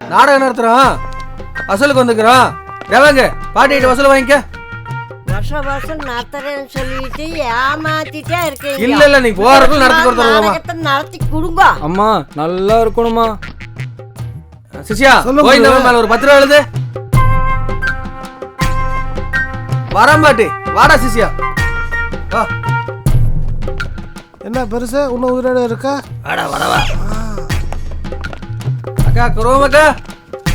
நாடகம் நடத்துறோம் வசூலுக்கு வந்துக்கிறோம் தேவாங்க பாட்டிகிட்ட வசூல் வாங்கிக்க. வருஷம் வருஷம் நடத்துறேன்னு சொல்லிட்டு ஏமாத்திட்டே இருக்கீங்க. இல்ல இல்ல நீ போறதுக்குள்ள நடத்தி நாடகத்தை நடத்தி கொடுங்க. அம்மா நல்லா இருக்கணுமா? சிஷ்யா சொல்லுங்க. கோவிந்தம்மா மேல ஒரு பத்து ரூபா எழுது. வரேன் பாட்டி. வாடா சிஷ்யா வா. என்ன பெருசு? இன்னும் உயிரோட இருக்கா? வாடா வரவா அக்கா குருவம் அக்கா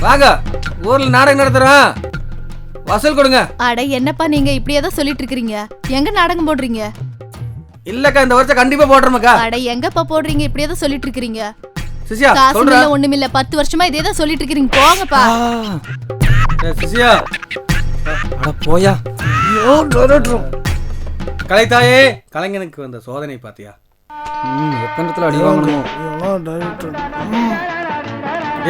வாங்க ஊர்ல நாடகம் நடத்துறோம். வசூல் கொடுங்க. அட என்னப்பா நீங்க இப்படியே தான் சொல்லிட்டு இருக்கீங்க எங்க நாடகம் போடுறீங்க? இல்லக்கா இந்த வருஷம் கண்டிப்பா போடுறோமக்கா. அட எங்கப்பா போடுறீங்க? இப்படியே தான் சொல்லிட்டு இருக்கீங்க சிஷ்யா காசு இல்ல ஒண்ணுமில்ல பத்து வருஷமா இதே தான் சொல்லிட்டு இருக்கீங்க போங்கப்பா. அட போயா. ஐயோ கலைத்தாயே கலைஞனுக்கு வந்த சோதனை பாத்தியா? ம் எத்தனை இடத்துல அடி வாங்கணுமோ?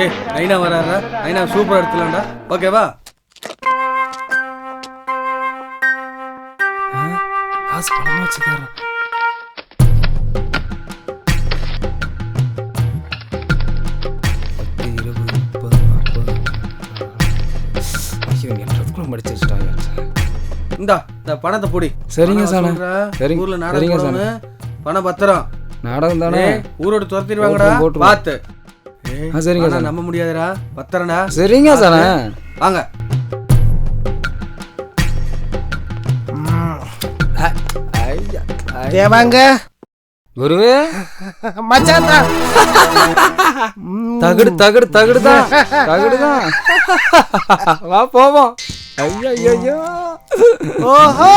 ஏய் நைனா வராரா நைனா சூப்பர் எடுத்துலாம்டா ஓகேவா காசு பணமா வச்சுக்காரன். இந்தா இந்த பணத்தை பொடி. சரிங்க. சரிங்க- ஊர்ல நாடகம். பணம் பத்திரம். நாடகம் தானே? ஊரோட துரத்திடுவாங்கடா. பார்த்து ஆ, சரிங்க. நம்ப முடியாதுடா. பத்திரம்டா. சரிங்க சாணே வாங்க. தேவாங்க. குருவே. மச்சான் தான் தகடு தகடு தகடுதான் தகடுதான் வா போவோம். ஐயா ஐயோ ஓஹோ